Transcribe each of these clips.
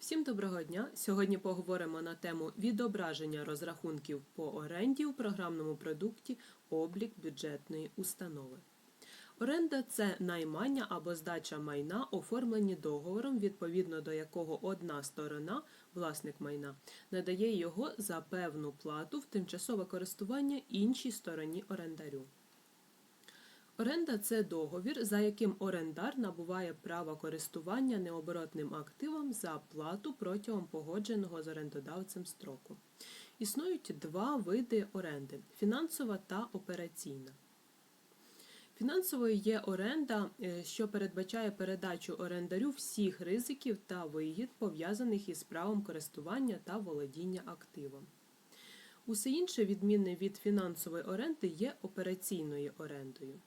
Всім доброго дня! Сьогодні поговоримо на тему відображення розрахунків по оренді у програмному продукті облік бюджетної установи. Оренда це наймання або здача майна, оформлені договором, відповідно до якого одна сторона, власник майна, надає його за певну плату в тимчасове користування іншій стороні орендарю. Оренда це договір, за яким орендар набуває право користування необоротним активом за плату протягом погодженого з орендодавцем строку. Існують два види оренди фінансова та операційна. Фінансовою є оренда, е, що передбачає передачу орендарю всіх ризиків та вигід, пов'язаних із правом користування та володіння активом. Усе інше, відмінне від фінансової оренди, є операційною орендою.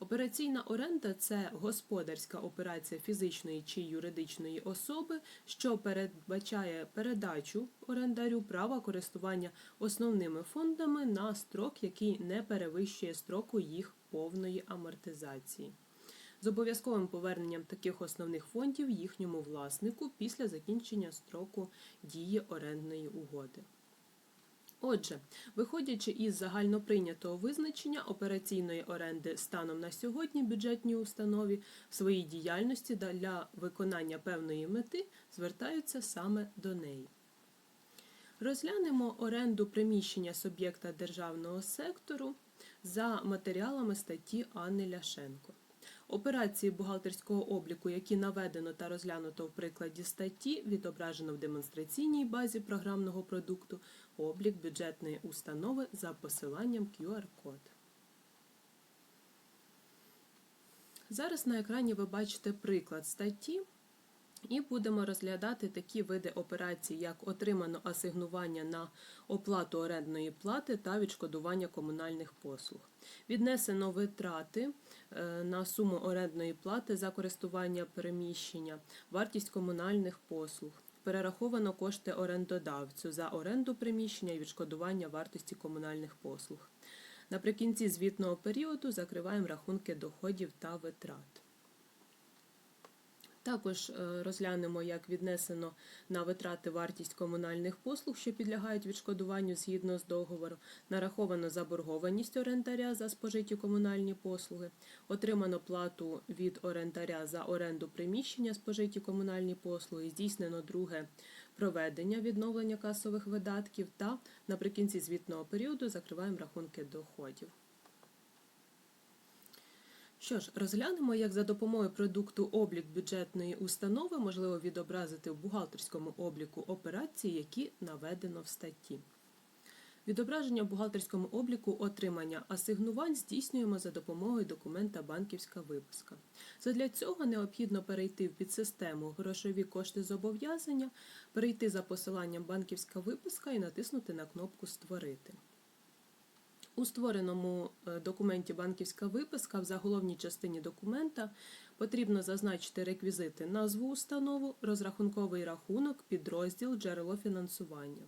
Операційна оренда це господарська операція фізичної чи юридичної особи, що передбачає передачу орендарю права користування основними фондами на строк, який не перевищує строку їх повної амортизації. З обов'язковим поверненням таких основних фондів їхньому власнику після закінчення строку дії орендної угоди. Отже, виходячи із загальноприйнятого визначення операційної оренди станом на сьогодні бюджетній установі в своїй діяльності для виконання певної мети звертаються саме до неї. Розглянемо оренду приміщення суб'єкта державного сектору за матеріалами статті Анни Ляшенко. Операції бухгалтерського обліку, які наведено та розглянуто в прикладі статті, відображено в демонстраційній базі програмного продукту облік бюджетної установи за посиланням QR-код. Зараз на екрані ви бачите приклад статті. І будемо розглядати такі види операцій, як отримано асигнування на оплату орендної плати та відшкодування комунальних послуг. Віднесено витрати е, на суму орендної плати за користування переміщення, вартість комунальних послуг. Перераховано кошти орендодавцю за оренду приміщення і відшкодування вартості комунальних послуг. Наприкінці звітного періоду закриваємо рахунки доходів та витрат. Також е, розглянемо, як віднесено на витрати вартість комунальних послуг, що підлягають відшкодуванню згідно з договору, нараховано заборгованість орендаря за спожиті комунальні послуги, отримано плату від орендаря за оренду приміщення спожиті комунальні послуги, здійснено друге проведення відновлення касових видатків та наприкінці звітного періоду закриваємо рахунки доходів. Що ж, розглянемо, як за допомогою продукту облік бюджетної установи можливо відобразити в бухгалтерському обліку операції, які наведено в статті. Відображення в бухгалтерському обліку отримання асигнувань здійснюємо за допомогою документа банківська виписка. Задля цього необхідно перейти в підсистему грошові кошти зобов'язання, перейти за посиланням банківська виписка і натиснути на кнопку Створити. У створеному е, документі банківська виписка в заголовній частині документа потрібно зазначити реквізити назву установу, розрахунковий рахунок, підрозділ, джерело фінансування.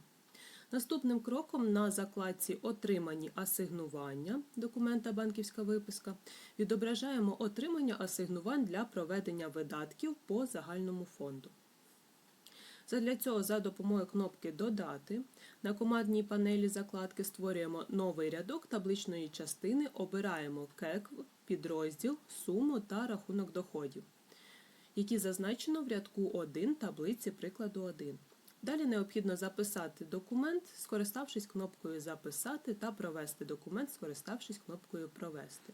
Наступним кроком на закладці Отримані асигнування документа банківська виписка відображаємо отримання асигнувань для проведення видатків по загальному фонду. Задля цього за допомогою кнопки Додати на командній панелі закладки створюємо новий рядок табличної частини, обираємо КЕК, підрозділ, суму та рахунок доходів, які зазначено в рядку 1 таблиці прикладу 1. Далі необхідно записати документ, скориставшись кнопкою Записати та провести документ, скориставшись кнопкою Провести.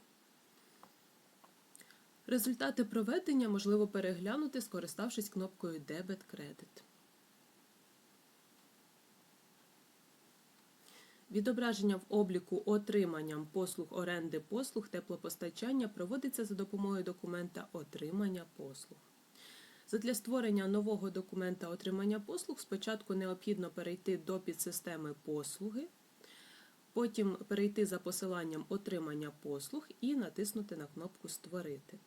Результати проведення можливо переглянути, скориставшись кнопкою Дебет-кредит. Відображення в обліку отриманням послуг оренди послуг теплопостачання проводиться за допомогою документа Отримання послуг. Задля створення нового документа отримання послуг спочатку необхідно перейти до підсистеми послуги, потім перейти за посиланням Отримання послуг і натиснути на кнопку Створити.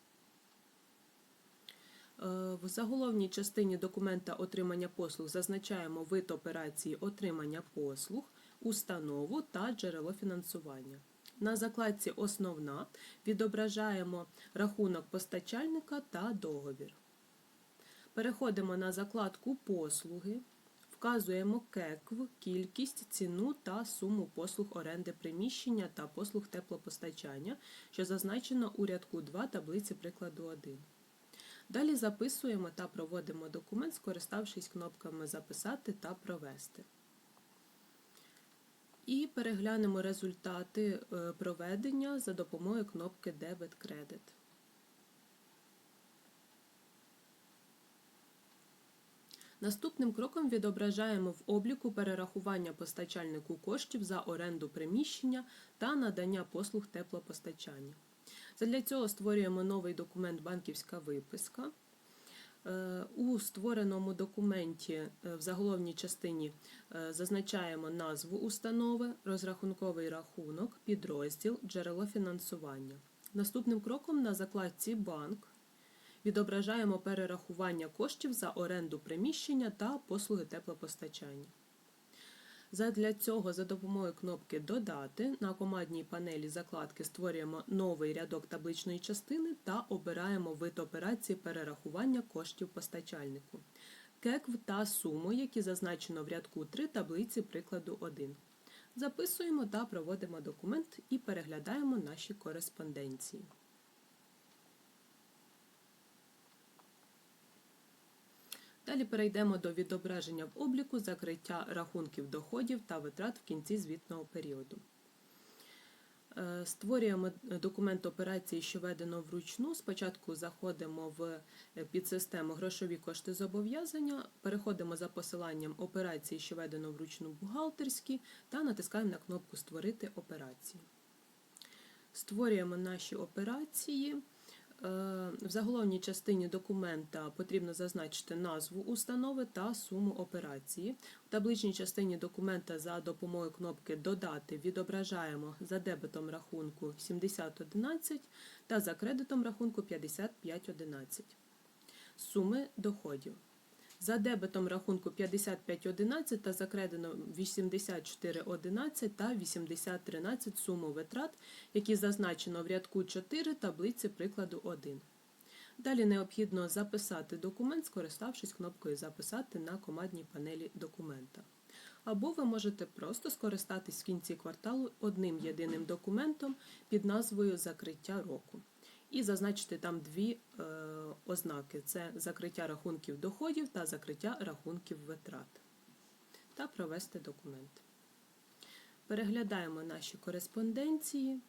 Е, в заголовній частині документа отримання послуг зазначаємо вид операції отримання послуг установу та джерело фінансування. На закладці Основна відображаємо рахунок постачальника та договір. Переходимо на закладку Послуги, вказуємо КЕКВ, кількість, ціну та суму послуг оренди приміщення та послуг теплопостачання, що зазначено у рядку 2 таблиці прикладу 1. Далі записуємо та проводимо документ, скориставшись кнопками Записати та Провести. І переглянемо результати е, проведення за допомогою кнопки Debit Credit. Наступним кроком відображаємо в обліку перерахування постачальнику коштів за оренду приміщення та надання послуг теплопостачання. Задля цього створюємо новий документ банківська виписка. Е, У створеному документі е, в заголовній частині е, зазначаємо назву установи, розрахунковий рахунок, підрозділ, джерело фінансування. Наступним кроком на закладці Банк відображаємо перерахування коштів за оренду приміщення та послуги теплопостачання. Задля цього за допомогою кнопки Додати на командній панелі закладки створюємо новий рядок табличної частини та обираємо вид операції перерахування коштів постачальнику. КЕКВ та суму, які зазначено в рядку 3 таблиці прикладу 1. Записуємо та проводимо документ і переглядаємо наші кореспонденції. Далі перейдемо до відображення в обліку закриття рахунків доходів та витрат в кінці звітного періоду. Е, Створюємо документ операції, що ведено вручну. Спочатку заходимо в е, підсистему грошові кошти зобов'язання, переходимо за посиланням операції, що ведено вручну бухгалтерські, та натискаємо на кнопку Створити операцію. Створюємо наші операції. Е, В заголовній частині документа потрібно зазначити назву установи та суму операції. В табличній частині документа за допомогою кнопки Додати відображаємо за дебетом рахунку 7011 та за кредитом рахунку 5511. Суми доходів. За дебетом рахунку 5511 та за кредитом 8411 та 8013 суму витрат, які зазначено в рядку 4 таблиці прикладу 1. Далі необхідно записати документ, скориставшись кнопкою Записати на командній панелі документа. Або ви можете просто скористатись в кінці кварталу одним єдиним документом під назвою Закриття року. І зазначити там дві е, ознаки: це закриття рахунків доходів та закриття рахунків витрат. Та провести документ. Переглядаємо наші кореспонденції.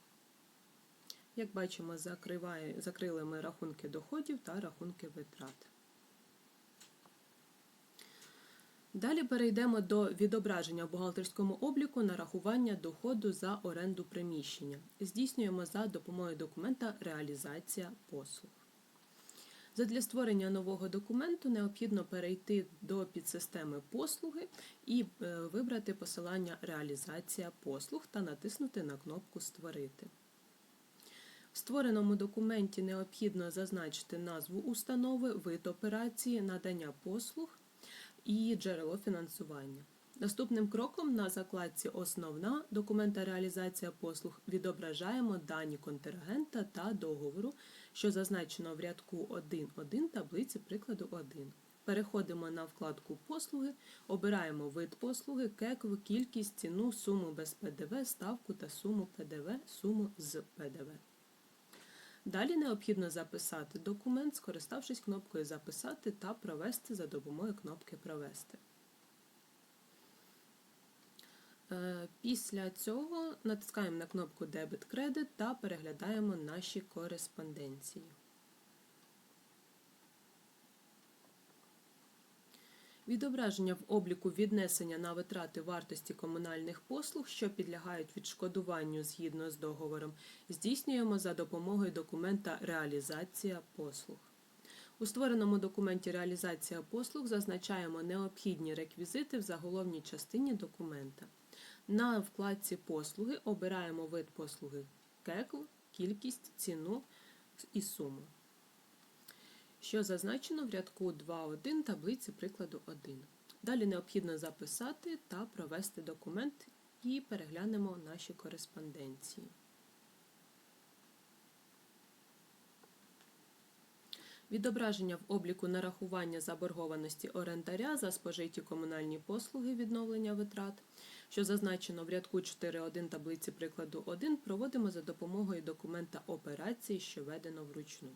Як бачимо, закриває, закрили ми рахунки доходів та рахунки витрат. Далі перейдемо до відображення в бухгалтерському обліку нарахування доходу за оренду приміщення. Здійснюємо за допомогою документа Реалізація послуг. Задля створення нового документу необхідно перейти до підсистеми послуги і е, вибрати посилання Реалізація послуг та натиснути на кнопку Створити. В створеному документі необхідно зазначити назву установи, вид операції, надання послуг і джерело фінансування. Наступним кроком на закладці Основна документа реалізація послуг відображаємо дані контрагента та договору, що зазначено в рядку 1.1 таблиці прикладу 1. Переходимо на вкладку Послуги, обираємо вид послуги, КЕКВ, кількість, ціну, суму без ПДВ, ставку та суму ПДВ, суму з ПДВ. Далі необхідно записати документ, скориставшись кнопкою Записати та провести за допомогою кнопки Провести. Е, Після цього натискаємо на кнопку Дебет Кредит та переглядаємо наші кореспонденції. Відображення в обліку віднесення на витрати вартості комунальних послуг, що підлягають відшкодуванню згідно з договором, здійснюємо за допомогою документа Реалізація послуг. У створеному документі Реалізація послуг зазначаємо необхідні реквізити в заголовній частині документа. На вкладці Послуги обираємо вид послуги КЕКВ, кількість, ціну і суму що зазначено в рядку 2.1 таблиці прикладу 1. Далі необхідно записати та провести документ і переглянемо наші кореспонденції. Відображення в обліку нарахування заборгованості орендаря за спожиті комунальні послуги відновлення витрат, що зазначено в рядку 4.1 таблиці прикладу 1, проводимо за допомогою документа операції, що ведено вручну.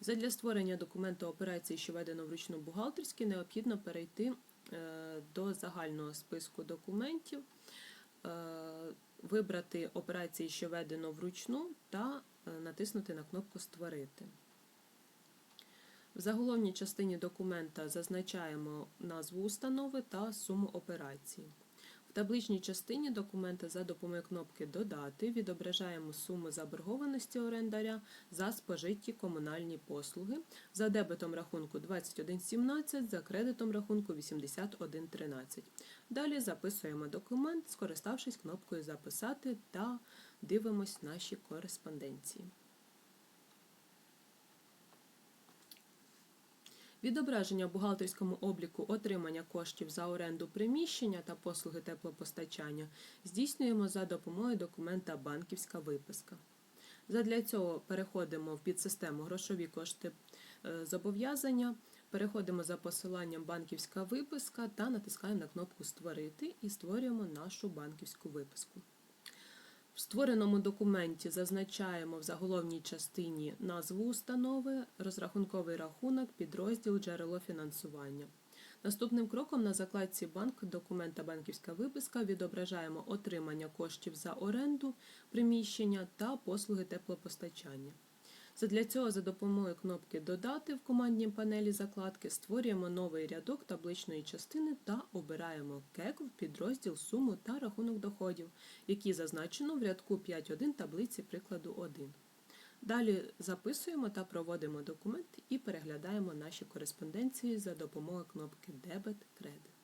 Задля створення документу операції, що ведено вручну бухгалтерськи, необхідно перейти е, до загального списку документів, е, вибрати операції, що ведено вручну, та е, натиснути на кнопку Створити. В заголовній частині документа зазначаємо назву установи та суму операції. В табличній частині документа за допомогою кнопки Додати відображаємо суму заборгованості орендаря за спожиті комунальні послуги за дебетом рахунку 21.17, за кредитом рахунку 81.13. Далі записуємо документ, скориставшись кнопкою Записати та дивимось наші кореспонденції. Відображення в бухгалтерському обліку отримання коштів за оренду приміщення та послуги теплопостачання здійснюємо за допомогою документа Банківська виписка. Задля цього переходимо в підсистему грошові кошти е, зобов'язання, переходимо за посиланням Банківська виписка та натискаємо на кнопку Створити і створюємо нашу банківську виписку. В створеному документі зазначаємо в заголовній частині назву установи, розрахунковий рахунок, підрозділ, джерело фінансування. Наступним кроком на закладці банк документа банківська виписка відображаємо отримання коштів за оренду, приміщення та послуги теплопостачання. Задля цього за допомогою кнопки Додати в командній панелі закладки створюємо новий рядок табличної частини та обираємо КЕК в підрозділ суму та рахунок доходів, які зазначено в рядку 5.1 таблиці прикладу 1. Далі записуємо та проводимо документ і переглядаємо наші кореспонденції за допомогою кнопки Дебет Кредит.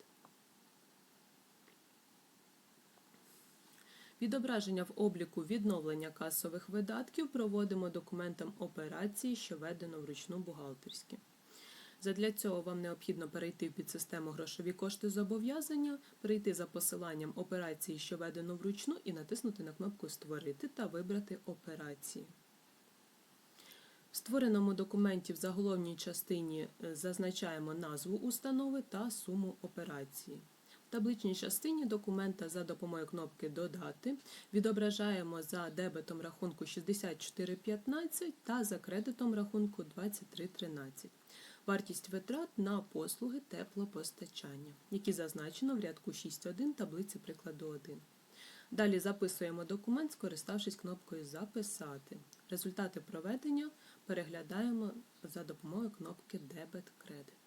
Відображення в обліку відновлення касових видатків проводимо документом операції, що ведено вручну бухгалтерськи. Задля цього вам необхідно перейти в підсистему грошові кошти зобов'язання, перейти за посиланням операції, що ведено вручну, і натиснути на кнопку Створити та вибрати операції. В створеному документі в заголовній частині е, зазначаємо назву установи та суму операції. Табличній частині документа за допомогою кнопки Додати відображаємо за дебетом рахунку 64.15 та за кредитом рахунку 23.13. Вартість витрат на послуги теплопостачання, які зазначено в рядку 6.1 таблиці прикладу 1. Далі записуємо документ, скориставшись кнопкою Записати. Результати проведення переглядаємо за допомогою кнопки Дебет Кредит.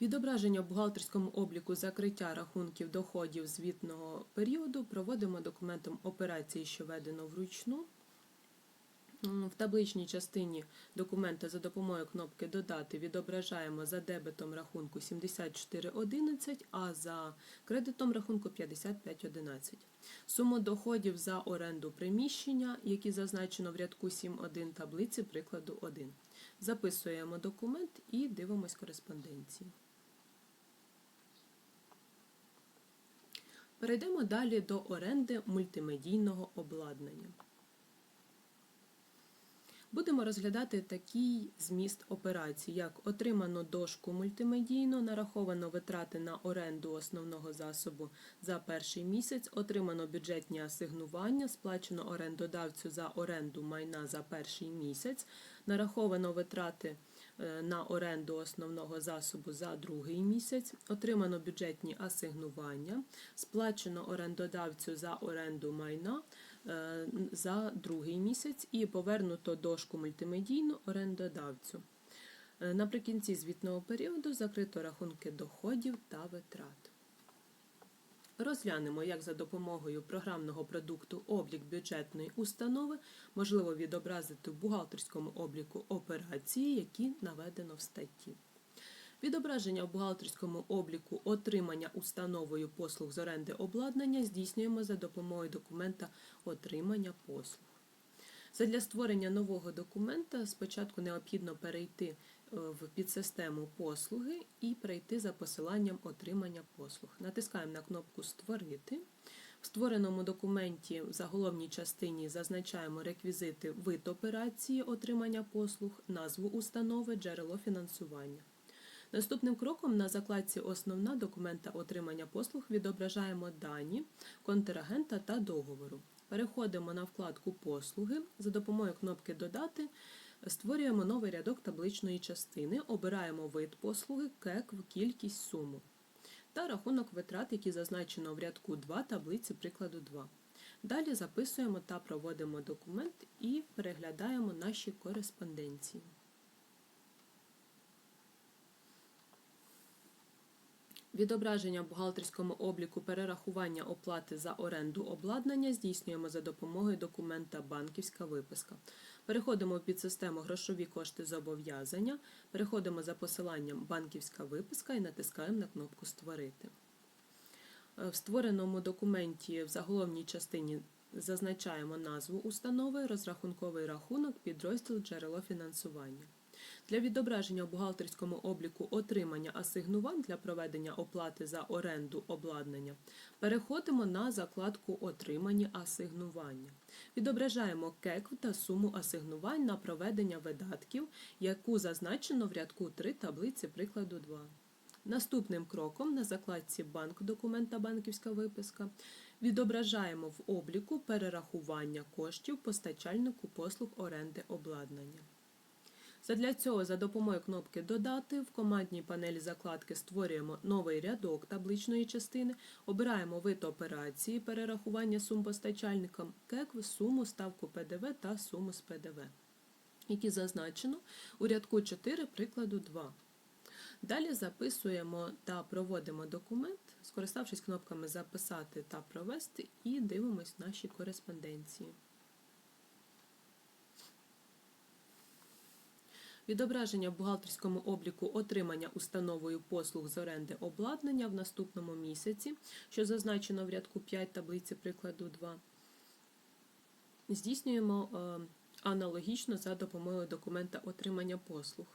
Відображення в бухгалтерському обліку закриття рахунків доходів звітного періоду проводимо документом операції, що ведено вручну. В табличній частині документа за допомогою кнопки Додати відображаємо за дебетом рахунку 74.11, а за кредитом рахунку 55.11. Суму доходів за оренду приміщення, які зазначено в рядку 7.1 таблиці прикладу 1. Записуємо документ і дивимось кореспонденції. Перейдемо далі до оренди мультимедійного обладнання. Будемо розглядати такий зміст операцій, як отримано дошку мультимедійно, нараховано витрати на оренду основного засобу за перший місяць, отримано бюджетні асигнування, сплачено орендодавцю за оренду майна за перший місяць, нараховано витрати на оренду основного засобу за другий місяць, отримано бюджетні асигнування, сплачено орендодавцю за оренду майна е, за другий місяць і повернуто дошку мультимедійну орендодавцю. Е, Наприкінці звітного періоду закрито рахунки доходів та витрат. Розглянемо, як за допомогою програмного продукту облік бюджетної установи можливо відобразити в бухгалтерському обліку операції, які наведено в статті. Відображення в бухгалтерському обліку отримання установою послуг з оренди обладнання здійснюємо за допомогою документа отримання послуг. Задля створення нового документа спочатку необхідно перейти в підсистему послуги і перейти за посиланням отримання послуг. Натискаємо на кнопку Створити. В створеному документі в заголовній частині зазначаємо реквізити вид операції отримання послуг, назву установи, джерело фінансування. Наступним кроком на закладці Основна документа отримання послуг відображаємо дані контрагента та договору. Переходимо на вкладку Послуги. За допомогою кнопки Додати створюємо новий рядок табличної частини, обираємо вид послуги, КЕК кількість суму та рахунок витрат, які зазначено в рядку 2 таблиці прикладу 2. Далі записуємо та проводимо документ і переглядаємо наші кореспонденції. Відображення в бухгалтерському обліку перерахування оплати за оренду обладнання здійснюємо за допомогою документа Банківська виписка. Переходимо в підсистему Грошові кошти зобов'язання, переходимо за посиланням Банківська виписка і натискаємо на кнопку Створити. Е, В створеному документі в заголовній частині зазначаємо назву установи, розрахунковий рахунок, підрозділ джерело фінансування. Для відображення в бухгалтерському обліку отримання асигнувань для проведення оплати за оренду обладнання переходимо на закладку Отримані асигнування. Відображаємо КЕК та суму асигнувань на проведення видатків, яку зазначено в рядку 3 таблиці прикладу 2. Наступним кроком на закладці Банк документа банківська виписка відображаємо в обліку перерахування коштів постачальнику послуг оренди обладнання. Задля цього за допомогою кнопки Додати в командній панелі закладки створюємо новий рядок табличної частини, обираємо вид операції перерахування сум постачальникам, КЕК, суму, ставку ПДВ та суму з ПДВ, які зазначено у рядку 4 прикладу 2. Далі записуємо та проводимо документ, скориставшись кнопками Записати та провести, і дивимось наші кореспонденції. Відображення в бухгалтерському обліку отримання установою послуг з оренди обладнання в наступному місяці, що зазначено в рядку 5 таблиці прикладу 2. Здійснюємо е, аналогічно за допомогою документа отримання послуг.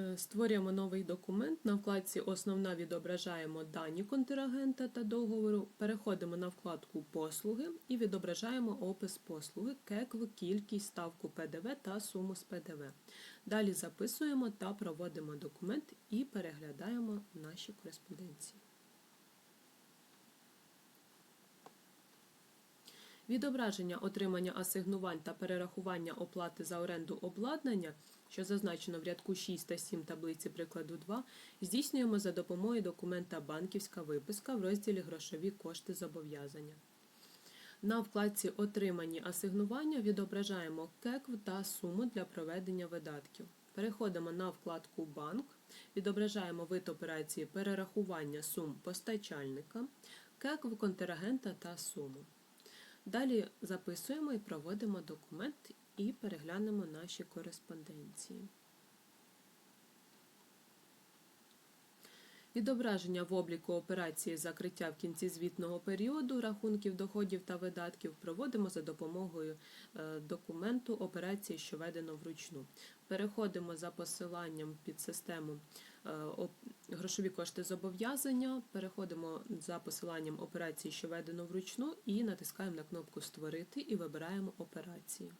Е, Створюємо новий документ. На вкладці Основна відображаємо дані контрагента та договору. Переходимо на вкладку Послуги і відображаємо опис послуги, КЕКВ, кількість, ставку ПДВ та суму з ПДВ. Далі записуємо та проводимо документ і переглядаємо наші кореспонденції. Відображення отримання асигнувань та перерахування оплати за оренду обладнання, що зазначено в рядку 6 та 7 таблиці прикладу 2, здійснюємо за допомогою документа Банківська виписка в розділі Грошові кошти зобов'язання. На вкладці Отримані асигнування відображаємо КЕКВ та суму для проведення видатків. Переходимо на вкладку Банк, відображаємо вид операції перерахування сум постачальника, КЕКВ контрагента та суму. Далі записуємо і проводимо документ і переглянемо наші кореспонденції. Відображення в обліку операції закриття в кінці звітного періоду рахунків доходів та видатків проводимо за допомогою е, документу операції, що ведено вручну. Переходимо за посиланням під систему е, грошові кошти зобов'язання, переходимо за посиланням операції, що ведено вручну, і натискаємо на кнопку Створити і вибираємо операції.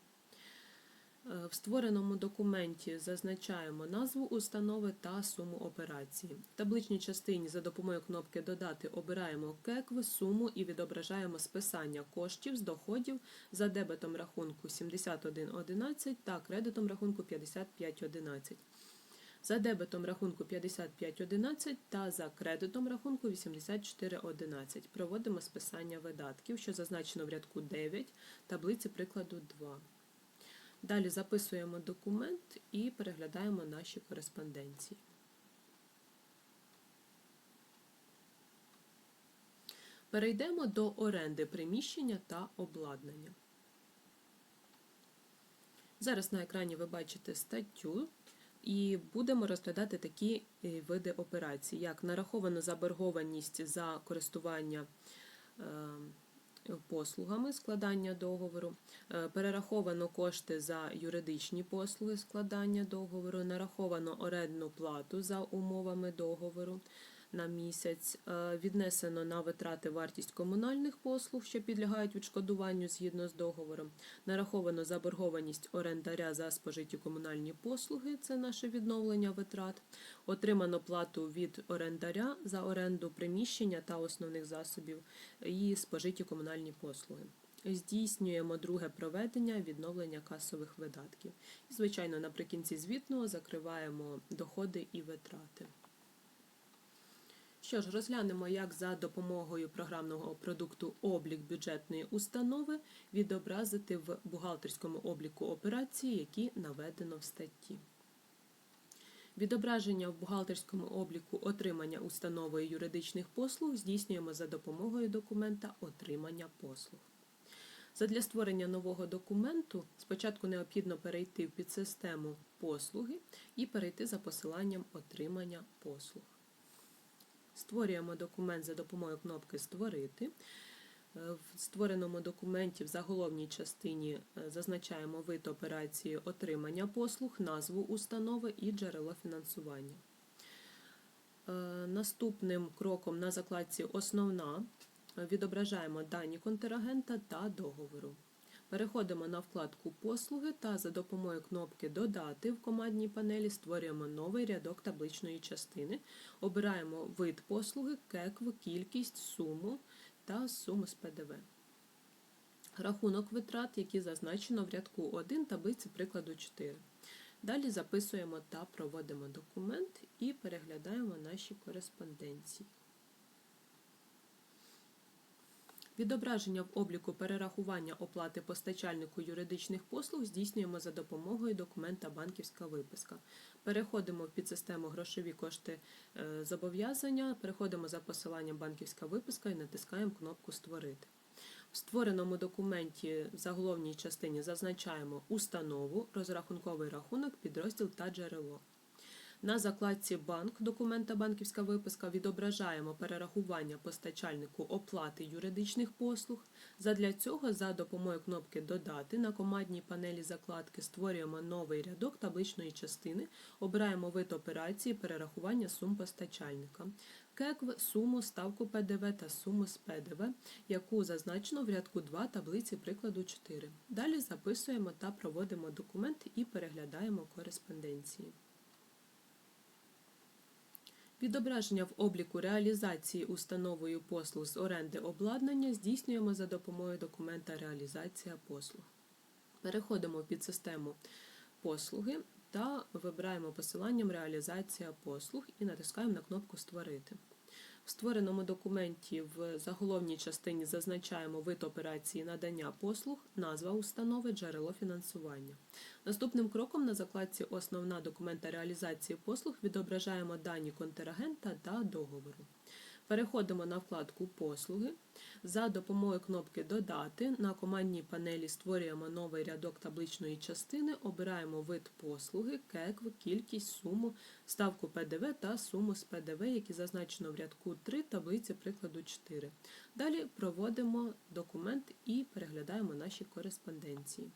Е, В створеному документі зазначаємо назву установи та суму операції. В табличній частині за допомогою кнопки Додати обираємо КЕКВ, суму і відображаємо списання коштів з доходів за дебетом рахунку 7111 та кредитом рахунку 5511. За дебетом рахунку 5511 та за кредитом рахунку 8411 проводимо списання видатків, що зазначено в рядку 9 таблиці прикладу 2. Далі записуємо документ і переглядаємо наші кореспонденції. Перейдемо до оренди приміщення та обладнання. Зараз на екрані ви бачите статтю, і будемо розглядати такі е, види операцій, як нарахована заборгованість за користування е, послугами складання договору, е, перераховано кошти за юридичні послуги складання договору, нараховано орендну плату за умовами договору, на місяць. Е, Віднесено на витрати вартість комунальних послуг, що підлягають відшкодуванню згідно з договором. Нараховано заборгованість орендаря за спожиті комунальні послуги, це наше відновлення витрат. Отримано плату від орендаря за оренду приміщення та основних засобів і спожиті комунальні послуги. Здійснюємо друге проведення відновлення касових видатків. І, звичайно, наприкінці звітного закриваємо доходи і витрати. Що ж, розглянемо, як за допомогою програмного продукту облік бюджетної установи відобразити в бухгалтерському обліку операції, які наведено в статті. Відображення в бухгалтерському обліку отримання установою юридичних послуг здійснюємо за допомогою документа отримання послуг. Задля створення нового документу спочатку необхідно перейти в підсистему послуги і перейти за посиланням отримання послуг. Створюємо документ за допомогою кнопки Створити. Е, В створеному документі в заголовній частині е, зазначаємо вид операції отримання послуг, назву установи і джерело фінансування. Е, Наступним кроком на закладці Основна відображаємо дані контрагента та договору. Переходимо на вкладку Послуги та за допомогою кнопки Додати в командній панелі створюємо новий рядок табличної частини. Обираємо вид послуги, кекв, кількість, суму та суму з ПДВ. Рахунок витрат, які зазначено в рядку 1 таблиці прикладу 4. Далі записуємо та проводимо документ і переглядаємо наші кореспонденції. Відображення в обліку перерахування оплати постачальнику юридичних послуг здійснюємо за допомогою документа банківська виписка. Переходимо в підсистему грошові кошти е, зобов'язання, переходимо за посиланням банківська виписка і натискаємо кнопку Створити. В створеному документі в заголовній частині зазначаємо установу, розрахунковий рахунок, підрозділ та джерело. На закладці Банк документа банківська виписка відображаємо перерахування постачальнику оплати юридичних послуг. Задля цього за допомогою кнопки Додати на командній панелі закладки створюємо новий рядок табличної частини, обираємо вид операції перерахування сум постачальника. КЕКВ, суму, ставку ПДВ та суму з ПДВ, яку зазначено в рядку 2 таблиці прикладу 4. Далі записуємо та проводимо документ і переглядаємо кореспонденції. Відображення в обліку реалізації установою послуг з оренди обладнання здійснюємо за допомогою документа Реалізація послуг. Переходимо в підсистему послуги та вибираємо посиланням Реалізація послуг і натискаємо на кнопку Створити. В створеному документі в заголовній частині зазначаємо вид операції надання послуг, назва установи, джерело фінансування. Наступним кроком на закладці Основна документа реалізації послуг відображаємо дані контрагента та договору. Переходимо на вкладку Послуги. За допомогою кнопки Додати на командній панелі створюємо новий рядок табличної частини, обираємо вид послуги, кекв, кількість, суму, ставку ПДВ та суму з ПДВ, які зазначено в рядку 3 таблиці прикладу 4. Далі проводимо документ і переглядаємо наші кореспонденції.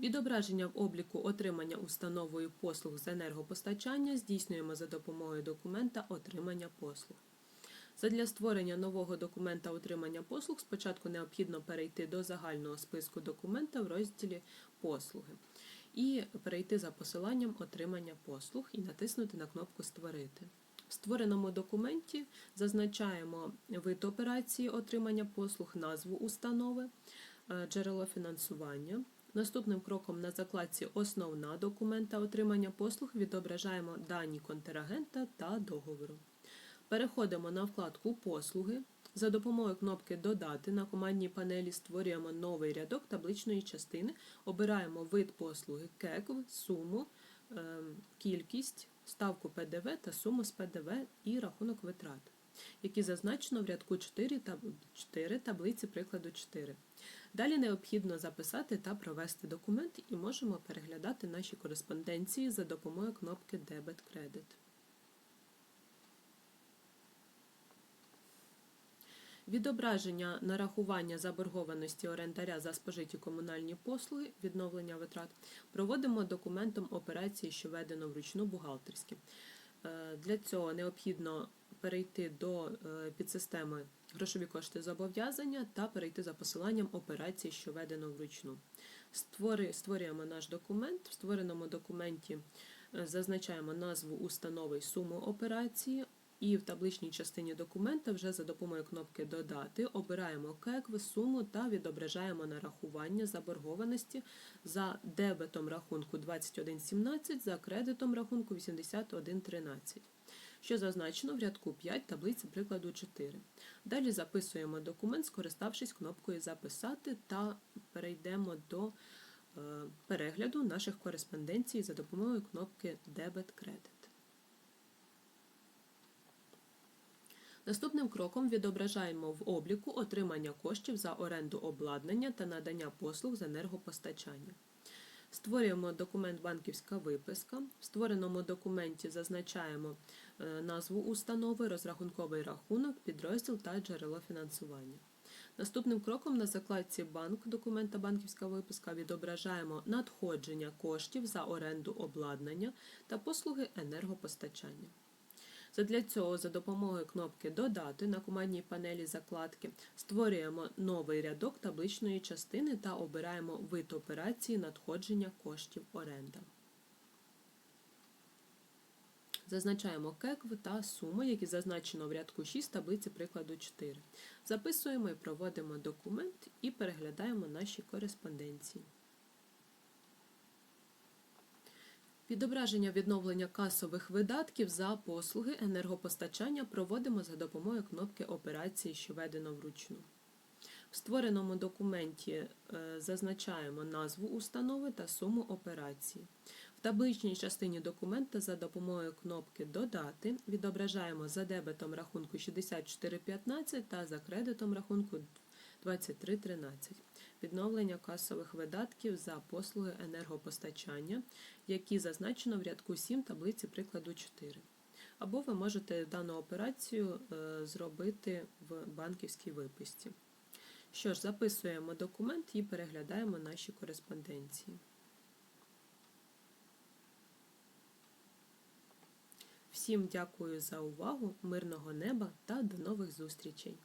Відображення в обліку отримання установою послуг з енергопостачання здійснюємо за допомогою документа отримання послуг. Задля створення нового документа отримання послуг спочатку необхідно перейти до загального списку документа в розділі Послуги і перейти за посиланням отримання послуг і натиснути на кнопку Створити. В створеному документі зазначаємо вид операції отримання послуг, назву установи, е, джерело фінансування. Наступним кроком на закладці Основна документа отримання послуг відображаємо дані контрагента та договору. Переходимо на вкладку Послуги. За допомогою кнопки Додати на командній панелі створюємо новий рядок табличної частини, обираємо вид послуги КЕКВ, суму, ем, кількість, ставку ПДВ та суму з ПДВ і рахунок витрат, які зазначено в рядку 4, таб- 4 таблиці прикладу 4. Далі необхідно записати та провести документ і можемо переглядати наші кореспонденції за допомогою кнопки Дебет-кредит. Відображення нарахування заборгованості орендаря за спожиті комунальні послуги, відновлення витрат проводимо документом операції, що введено вручну бухгалтерськи. Е, Для цього необхідно перейти до е, підсистеми грошові кошти зобов'язання та перейти за посиланням операції, що введено вручну. Створюємо наш документ. В створеному документі е, зазначаємо назву установи й суму операції. І в табличній частині документа вже за допомогою кнопки Додати обираємо КЕКВ, суму та відображаємо нарахування заборгованості за дебетом рахунку 2117, за кредитом рахунку 8113, що зазначено в рядку 5 таблиці прикладу 4. Далі записуємо документ, скориставшись кнопкою Записати та перейдемо до е, перегляду наших кореспонденцій за допомогою кнопки Дебет-кредит. Наступним кроком відображаємо в обліку отримання коштів за оренду обладнання та надання послуг з енергопостачання. Створюємо документ банківська виписка. В створеному документі зазначаємо е, назву установи, розрахунковий рахунок, підрозділ та джерело фінансування. Наступним кроком на закладці банк документа банківська виписка відображаємо надходження коштів за оренду обладнання та послуги енергопостачання. Задля цього за допомогою кнопки Додати на командній панелі закладки створюємо новий рядок табличної частини та обираємо вид операції надходження коштів оренда. Зазначаємо кекв та суми, які зазначено в рядку 6 таблиці прикладу 4. Записуємо і проводимо документ і переглядаємо наші кореспонденції. Відображення відновлення касових видатків за послуги енергопостачання проводимо за допомогою кнопки операції, що введено вручну. В створеному документі е, зазначаємо назву установи та суму операції. В табличній частині документа за допомогою кнопки Додати відображаємо за дебетом рахунку 6415 та за кредитом рахунку 2313 відновлення касових видатків за послуги енергопостачання, які зазначено в рядку 7 таблиці прикладу 4. Або ви можете дану операцію е, зробити в банківській виписці. Що ж, записуємо документ і переглядаємо наші кореспонденції. Всім дякую за увагу, мирного неба та до нових зустрічей!